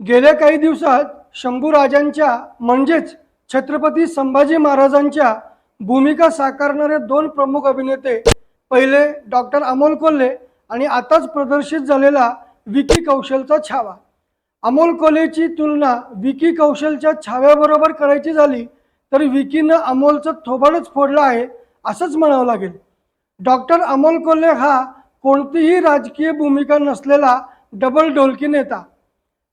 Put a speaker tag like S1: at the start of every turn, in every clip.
S1: गेल्या काही दिवसात शंभूराजांच्या म्हणजेच छत्रपती संभाजी महाराजांच्या भूमिका साकारणारे दोन प्रमुख अभिनेते पहिले डॉक्टर अमोल कोल्हे आणि आताच प्रदर्शित झालेला विकी कौशलचा छावा. अमोल कोल्हेची तुलना विकी कौशलच्या छाव्याबरोबर करायची झाली तर विकीनं अमोलचं थोबाडच फोडलं आहे असंच म्हणावं लागेल. डॉक्टर अमोल कोल्हे हा कोणतीही राजकीय भूमिका नसलेला डबल ढोलकी नेता.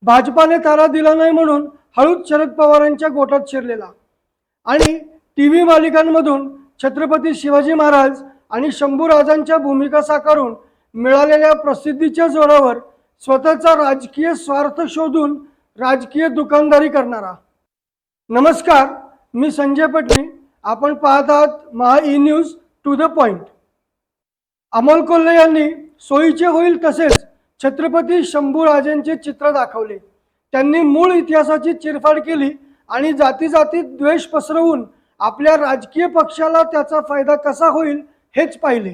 S1: भाजपाने तारा दिला नाही म्हणून हळूच शरद पवारांच्या गोटात शिरलेला. आणि टी व्ही मालिकांमधून छत्रपती शिवाजी महाराज आणि शंभूराजांच्या भूमिका साकारून मिळालेल्या प्रसिद्धीच्या जोरावर स्वतःचा राजकीय स्वार्थ शोधून राजकीय दुकानदारी करणारा. नमस्कार मी संजय पटणी आपण पाहत आहात Maha E news to the point. Amol Kolhe यांनी सोयीचे होईल तसेच छत्रपती शंभूराजांचे चित्र दाखवले. त्यांनी मूळ इतिहासाची चिरफाड केली आणि जाती जातीत द्वेष पसरवून आपल्या राजकीय पक्षाला त्याचा फायदा कसा होईल हेच पाहिले.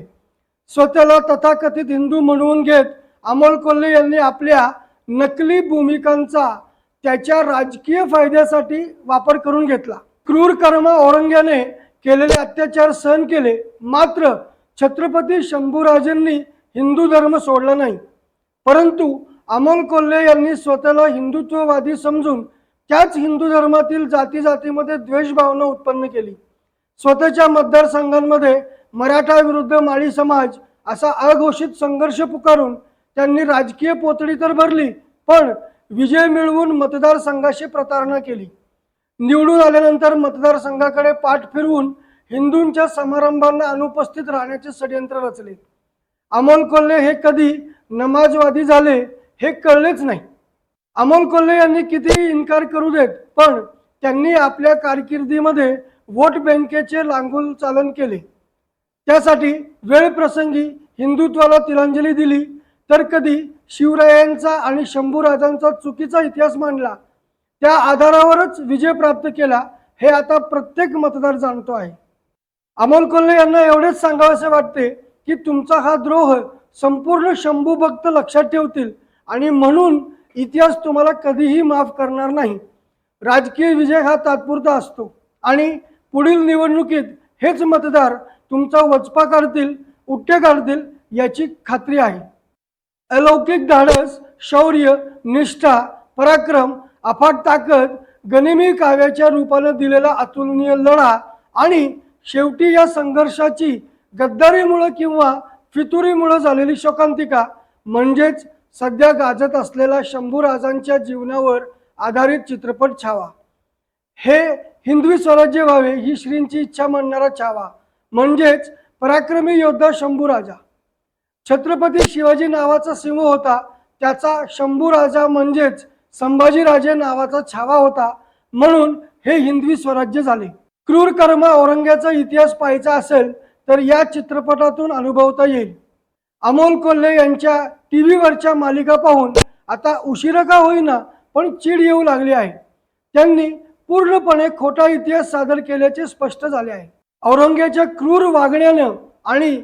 S1: स्वतःला तथाकथित हिंदू म्हणवून घेत अमोल कोल्हे यांनी आपल्या नकली भूमिकांचा त्याच्या राजकीय फायद्यासाठी वापर करून घेतला. क्रूर कर्म औरंग्याने केलेले अत्याचार सहन केले. मात्र छत्रपती शंभूराजांनी हिंदू धर्म सोडला नाही. परंतु अमोल कोल्हे यांनी स्वतःला हिंदुत्ववादी समजून त्याच हिंदू धर्मातील जाती जातीमध्ये द्वेषभावना उत्पन्न केली. स्वतःच्या मतदारसंघांमध्ये मराठा विरुद्ध माळी समाज असा अघोषित संघर्ष पुकारून त्यांनी राजकीय पोतडी तर भरली पण विजय मिळवून मतदारसंघाशी प्रतारणा केली. निवडून आल्यानंतर मतदारसंघाकडे पाठ फिरवून हिंदूंच्या समारंभांना अनुपस्थित राहण्याचे षडयंत्र रचले. अमोल कोल्हे हे कधी नमाजवादी झाले हे कळलेच नाही. अमोल कोल्हे यांनी कितीही इन्कार करू देत पण त्यांनी आपल्या कारकिर्दीमध्ये वोट बँकेचे लांगुल चालन केले. त्यासाठी वेळ प्रसंगी हिंदुत्वाला तिलांजली दिली तर कधी शिवरायांचा आणि शंभूराजांचा चुकीचा इतिहास मांडला त्या आधारावरच विजय प्राप्त केला हे आता प्रत्येक मतदार जाणतो आहे. अमोल कोल्हे यांना एवढेच सांगावेसे वाटते की तुमचा हा द्रोह संपूर्ण शंभू भक्त लक्षात ठेवतील. आणि म्हणून इतिहास तुम्हाला कधीही माफ करणार नाही. राजकीय विजय हा तात्पुरता असतो. आणि पुढील निवडणुकीत हेच मतदार तुमचा वचपा काढतील उट्टे काढतील याची खात्री आहे. अलौकिक धाडस शौर्य निष्ठा पराक्रम अफाट ताकद गनिमी काव्याच्या रूपानं दिलेला अतुलनीय लढा आणि शेवटी या संघर्षाची गद्दारीमुळं किंवा फितुरीमुळं झालेली शोकांतिका म्हणजेच सध्या गाजत असलेला शंभूराजांच्या जीवनावर आधारित चित्रपट छावा. हे हिंदवी स्वराज्य व्हावे ही श्रींची इच्छा म्हणणारा छावा. म्हणजेच पराक्रमी योद्धा शंभूराजा छत्रपती शिवाजी नावाचा सिंह होता त्याचा शंभूराजा म्हणजेच संभाजीराजे नावाचा छावा होता म्हणून हे हिंदवी स्वराज्य झाले. क्रूर कर्म औरंग्याचा इतिहास पाहायचा असेल तर या चित्रपटातून अनुभवता येईल. अमोल कोल्हे यांच्या टी व्हीवरच्या मालिका पाहून आता उशिरा का होईना पण चीड येऊ लागली आहे. त्यांनी पूर्णपणे खोटा इतिहास सादर केल्याचे स्पष्ट झाले आहे. औरंग्याच्या क्रूर वागण्यानं आणि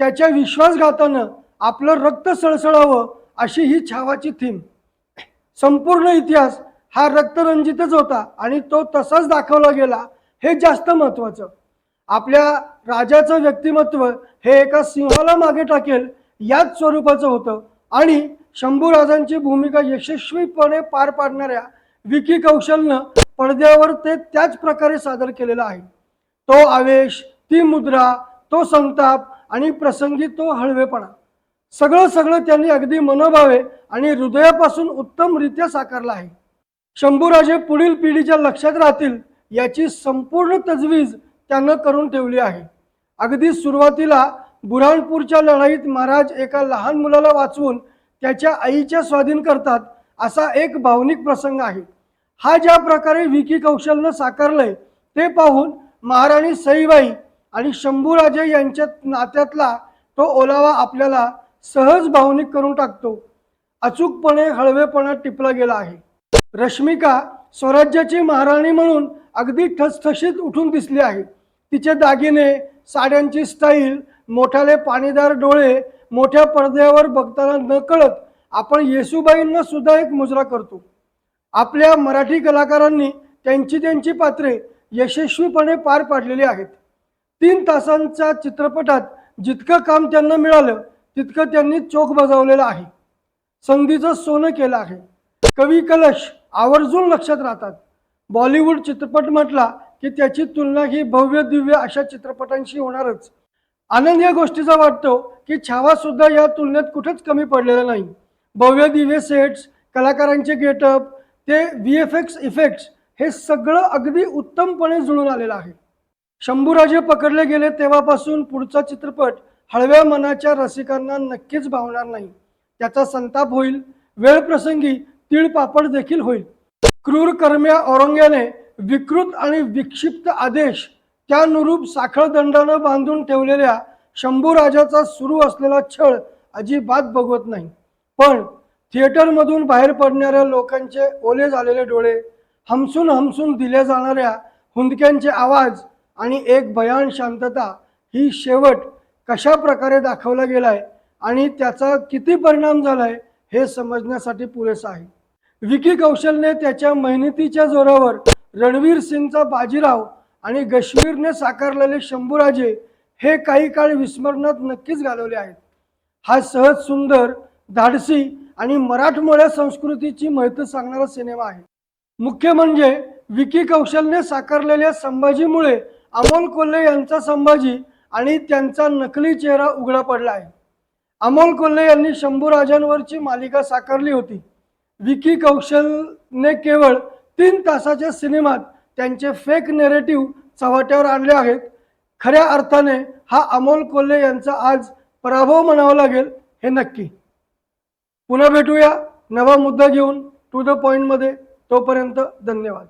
S1: त्याच्या विश्वासघातानं आपलं रक्त सळसळावं अशी ही छावाची थीम. संपूर्ण इतिहास हा रक्तरंजितच होता आणि तो तसाच दाखवला गेला हे जास्त महत्त्वाचं. आपल्या राजाचं व्यक्तिमत्व हे एका सिंहाला मागे टाकेल याच स्वरूपाचं होतं. आणि शंभूराजांची भूमिका यशस्वीपणे पार पाडणाऱ्या विकी कौशलनं पडद्यावर ते त्याच प्रकारे सादर केलेला आहे. तो आवेश ती मुद्रा तो संताप आणि प्रसंगी तो हळवेपणा. सगळं सगळं त्यांनी अगदी मनोभावे आणि हृदयापासून उत्तमरित्या साकारलं आहे. शंभूराजे पुढील पिढीच्या लक्षात राहतील याची संपूर्ण तजवीज त्यांना करून ठेवली आहे. अगदी सुरुवातीला बुऱ्हाणपूरच्या लढाईत महाराज एका लहान मुलाला वाचवून त्याच्या आईच्या स्वाधीन करतात असा एक भावनिक प्रसंग आहे. हा ज्या प्रकारे विकी कौशलनं साकारलंय ते पाहून महाराणी सईबाई आणि शंभूराजे यांच्या नात्यातला तो ओलावा आपल्याला सहज भावनिक करून टाकतो. अचूकपणे हळवेपणा टिपला गेला आहे. रश्मिका स्वराज्याची महाराणी म्हणून अगदी ठसठशीत उठून दिसली आहे. तिचे दागिने साड्यांची स्टाईल मोठ्याले पाणीदार डोळे मोठ्या पडद्यावर बघताना न कळत आपण येसूबाईंना सुद्धा एक मुजरा करतो. आपल्या मराठी कलाकारांनी त्यांची त्यांची पात्रे यशस्वीपणे पार पाडलेली आहेत. तीन तासांच्या चित्रपटात जितकं काम त्यांना मिळालं तितकं त्यांनी चोख बजावलेलं आहे. संधीचं सोनं केलं आहे. कवी कलश आवर्जून लक्षात राहतात. बॉलिवूड चित्रपट म्हटला की त्याची तुलना ही भव्य दिव्य अशा चित्रपटांशी होणारच. आनंद या गोष्टीचा वाटतो की छावा सुद्धा या तुलनेत कुठेच कमी पडलेला नाही. भव्य दिव्य सेट्स कलाकारांचे गेटअप ते व्ही एफ एक्स इफेक्ट्स हे सगळं अगदी उत्तमपणे जुळून आलेलं आहे. शंभूराजे पकडले गेले तेव्हापासून पुढचा चित्रपट हळव्या मनाच्या रसिकांना नक्कीच भावणार नाही. त्याचा संताप होईल वेळ प्रसंगी तीळ पापड देखील होईल. क्रूर कर्म्या औरंग्याने विकृत आणि विक्षिप्त आदेश त्यानुरूप साखळदंडानं बांधून ठेवलेल्या शंभूराजाचा सुरू असलेला छळ अजिबात बघवत नाही. पण थिएटरमधून बाहेर पडणाऱ्या लोकांचे ओले झालेले डोळे हमसून हमसून दिल्या जाणाऱ्या हुंदक्यांचे आवाज आणि एक भयान शांतता ही शेवट कशा प्रकारे दाखवला गेलाय आणि त्याचा किती परिणाम झालाय हे समजण्यासाठी पुरेसं आहे. विकी कौशलने त्याच्या मेहनतीच्या जोरावर रणवीर सिंगचा बाजीराव आणि गश्मीरने साकारलेले शंभूराजे हे काही काळ विस्मरणात नक्कीच घालवले आहेत. हा सहज सुंदर धाडसी आणि मराठमोळ्या संस्कृतीची महत्त्व सांगणारा सिनेमा आहे. मुख्य म्हणजे विकी कौशलने साकारलेल्या संभाजीमुळे अमोल कोल्हे यांचा संभाजी आणि त्यांचा नकली चेहरा उघडा पडला आहे. अमोल कोल्हे यांनी शंभूराजांवरची मालिका साकारली होती. विकी कौशलने केवळ तीन तासाच्या सिनेमात त्यांचे फेक नेरेटिव्ह चव्हाट्यावर आणले आहेत. खऱ्या अर्थाने हा अमोल कोल्हे यांचा आज पराभव म्हणावा लागेल हे नक्की. पुन्हा भेटूया. नवा मुद्दा घेऊन टू द पॉईंटमध्ये तोपर्यंत धन्यवाद.